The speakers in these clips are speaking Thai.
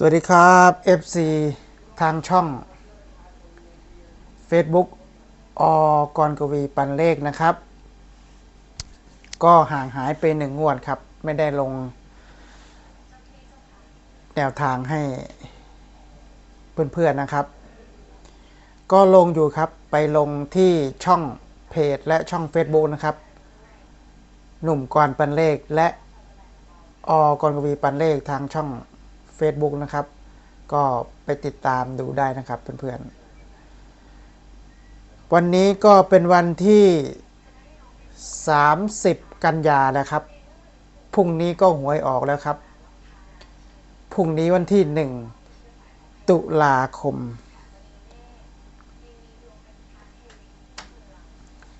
สวัสดีครับ FC ทางช่อง Facebook อกรกวีปันเลขนะครับ ก็ห่างหายไปหนึ่งงวดครับ ไม่ได้ลง แนวทางให้เพื่อนๆนะครับ ก็ลงอยู่ครับไปลงที่ช่องเพจและช่อง Facebook นะครับ หนุ่มกรปันเลขและอกรกวีปันเลขทางช่อง Facebook นะครับ ก็ไปติดตามดูได้นะครับเพื่อนๆ วันนี้ก็เป็นวันที่ 30 กันยาแล้วครับ พรุ่งนี้ก็หวยออกแล้วครับ พรุ่งนี้วันที่ 1 ตุลาคม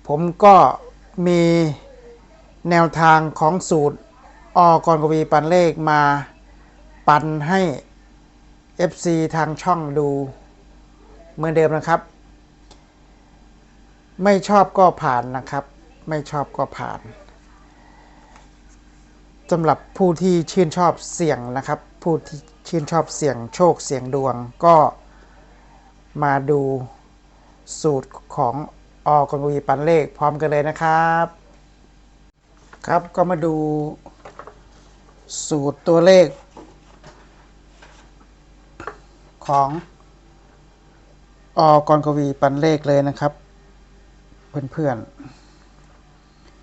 ผมก็มีแนวทางของสูตรอกรกวีปันเลขมา ปันให้ FC ทางช่องดูเหมือนเดิมนะครับ ไม่ชอบก็ผ่านนะครับ ไม่ชอบก็ผ่านสำหรับผู้ที่ชื่นชอบเสี่ยงนะครับ ผู้ที่ชื่นชอบเสี่ยงโชคเสี่ยงดวงก็มาดูสูตรของอกรวีปันเลขพร้อมกันเลยนะครับ ครับก็มาดูสูตรตัวเลข ของอกรกวีปันเลขเลยนะครับ เพื่อน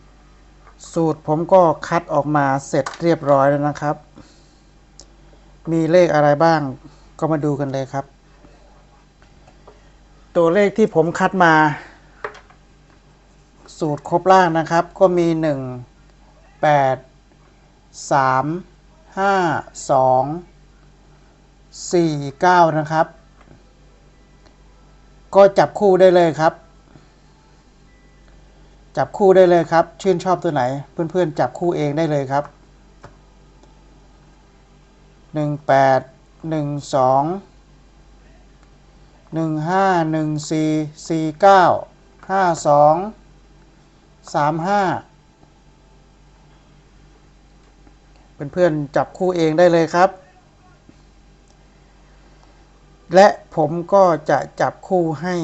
ๆ สูตรผมก็คัดออกมาเสร็จเรียบร้อยแล้วนะครับ มีเลขอะไรบ้างก็มาดูกันเลยครับ ตัวเลขที่ผมคัดมา สูตรครบล่างนะครับ ก็มี 1 8 3 5 2 สี่เก้านะครับ ก็จับคู่ได้เลยครับ จับคู่ได้เลยครับ ชื่นชอบตัวไหน เพื่อนๆ จับคู่เองได้เลยครับหนึ่งแปดหนึ่งสองหนึ่งห้าหนึ่งสี่สี่เก้าห้าสองสามห้าเพื่อนๆจับคู่เองได้เลยครับ และผมก็จะจับคู่ให้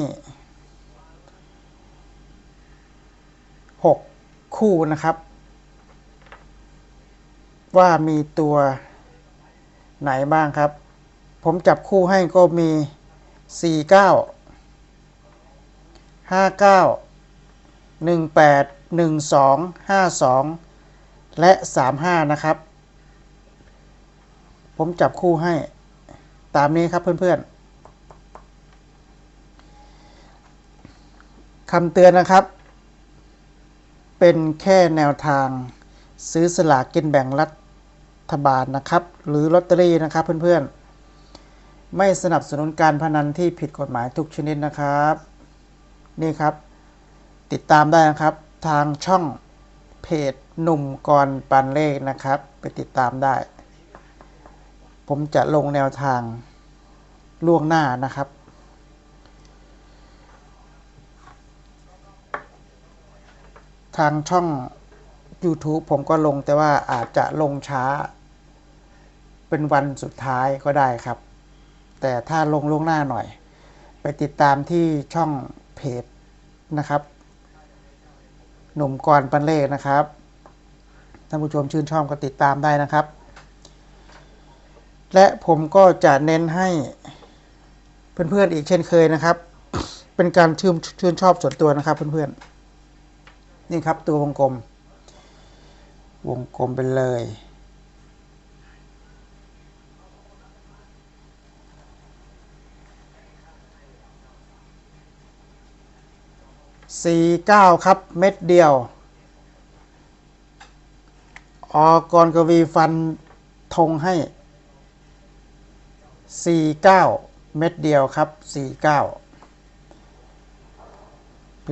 6 คู่นะครับ ว่ามีตัวไหนบ้างครับ ผมจับคู่ให้ก็มี 4 9 5 9 1 8 1 2 5 2 และ 35 นะครับ ผมจับคู่ให้ตามนี้ครับเพื่อนๆ คำเตือนนะครับ เป็นแค่แนวทางซื้อสลากกินแบ่งรัฐบาลนะครับ หรือลอตเตอรี่นะครับเพื่อนๆ ไม่สนับสนุนการพนันที่ผิดกฎหมายทุกชนิดนะครับ นี่ครับ ติดตามได้นะครับทางช่องเพจหนุ่มกรปันเลขนะครับ ไปติดตามได้ ผมจะลงแนวทางล่วงหน้านะครับ ทางช่อง YouTube ผมก็ลงแต่ว่าอาจจะลงช้า เป็นวันสุดท้ายก็ได้ครับ แต่ถ้าลงล่วงหน้าหน่อย ไปติดตามที่ช่องเพจนะครับ หนุ่มกรปันเล่นะครับท่านผู้ชมชื่นชอบก็ติดตามได้นะครับ และผมก็จะเน้นให้เพื่อนๆอีกเช่นเคยนะครับ เป็นการชื่นชื่นชอบส่วนตัวนะครับเพื่อนๆ นี่ครับตัววงกลม วงกลมไปเลย สี่เก้าครับเม็ดเดียว ออกรกวีฟันธงให้49เม็ดเดียวครับ49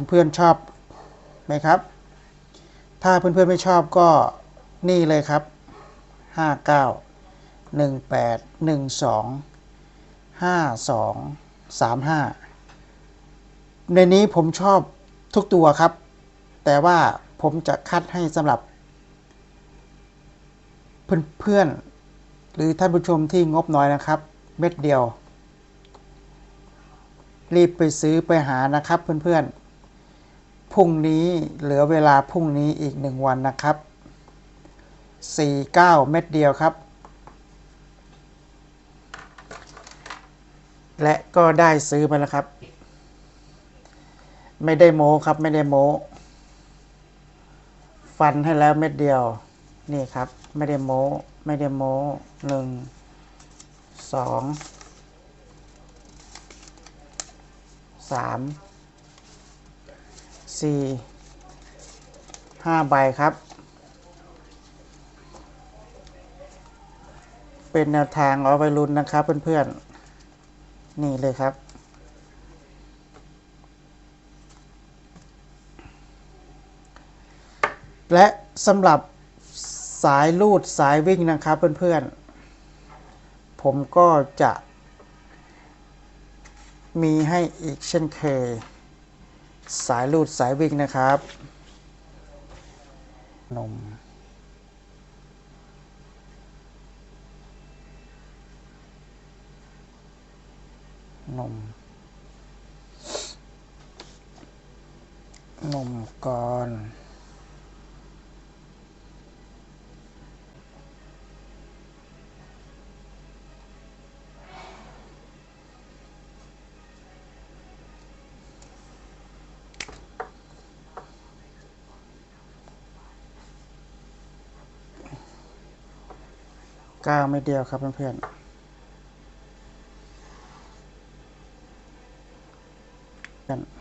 เพื่อนๆชอบ ไหมครับ ถ้าเพื่อนๆไม่ชอบก็นี่เลยครับ 59 18 12 52 35 ในนี้ผมชอบทุกตัวครับ แต่ว่าผมจะคัดให้สำหรับ เพื่อนๆ หรือท่านผู้ชมที่งบน้อยนะครับ เม็ดเดียว รีบไปซื้อไปหานะครับเพื่อนๆ พรุ่งนี้เหลือเวลาพรุ่งนี้อีกหนึ่งวันนะครับ 49 เม็ดเดียวครับ และก็ได้ซื้อมาแล้วครับ ไม่ได้โม้ครับไม่ได้โม้ฟันให้แล้วเม็ดเดียว นี่ครับ ไม่ได้โม้ไม่ได้โม้หนึ่งสองสาม สี่ห้าใบครับ เป็นแนวทางเอาไว้ลุ้นนะครับเพื่อนๆ นี่เลยครับและสำหรับสายลูดสายวิ่งนะครับเพื่อนๆ ผมก็จะมีให้อีกเช่นเคย สายลูดสายวิ่งนะครับ นม นม นมก่อน ก้าวไม่เดียวครับเพื่อนๆกันนี่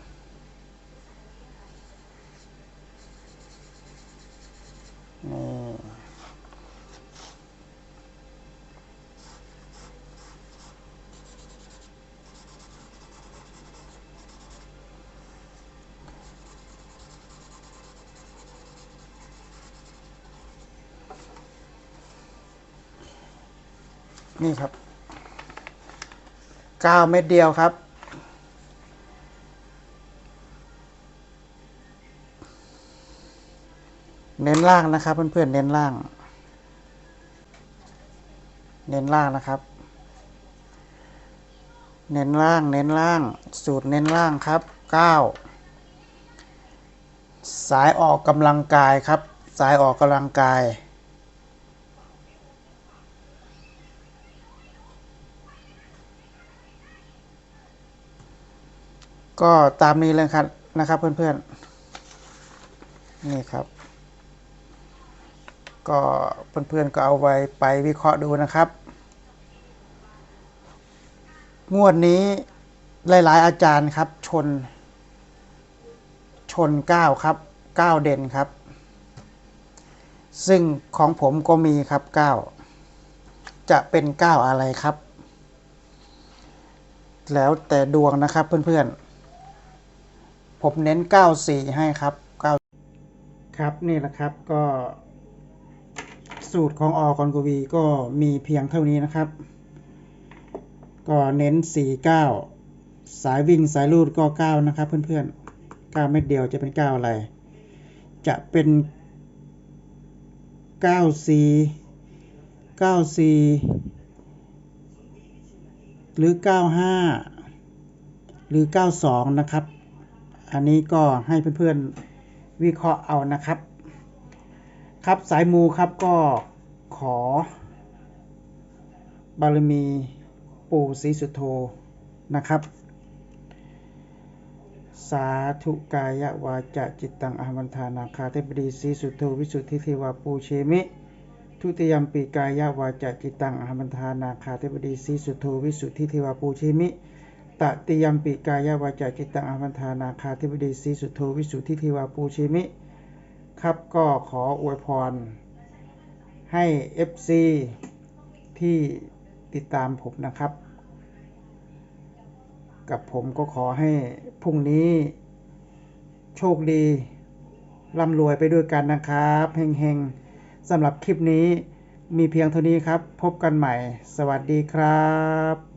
นี่ครับก้าวเม็ดเดียวครับ เน้นล่างนะครับ เพื่อนๆเน้นล่าง เน้นล่างนะครับ เน้นล่างเน้นล่าง สูตรเน้นล่างครับเก้าสายออกกำลังกายครับ สายออกกำลังกาย ก็ตามนี้เลยครับนะครับเพื่อนๆนี่ครับ ก็เพื่อนๆก็เอาไว้ไปวิเคราะห์ดูนะครับ งวดนี้หลาย ๆ อาจารย์ครับ ชน ชน9ครับ9เด่นครับ ซึ่งของผมก็มีครับ9จะเป็น9อะไรครับ แล้วแต่ดวงนะครับเพื่อนๆ ผมเน้น 94 ให้ครับ 9 ครับนี่แหละครับก็ สูตรของออกรกวีก็มีเพียงเท่านี้นะครับ ก็เน้น 49 สายวิ่งสายลูดก็ 9 นะครับเพื่อนๆ9เม็ดเดียวจะเป็น 9 อะไร จะเป็น 94 94 หรือ 95 หรือ 92 นะครับ อันนี้ก็ให้เพื่อนๆวิเคราะห์เอานะครับ ครับสายมูครับก็ขอ บารมีปู่ศรีสุโธนะครับ สาธุกายวาจาจิตตังอาวันทานาคาเทพดีศรีสุโธวิสุทธิเทวาปูเชมิทุติยมปีกายวาจาจิตตังอาวันทานาคาเทพดีศรีสุโธวิสุทธิเทวาปูเชมิ ตติยมปิกายวาจาจิตตังอาวันทานาคาเทพดีศีสุโธวิสุทธิเทวาปูเชมิ ครับก็ขออวยพร ให้ FC ที่ติดตามผมนะครับ กับผมก็ขอให้พรุ่งนี้โชคดีร่ำรวยไปด้วยกันนะครับเฮงๆสำหรับคลิปนี้มีเพียงเท่านี้ครับ พบกันใหม่ สวัสดีครับ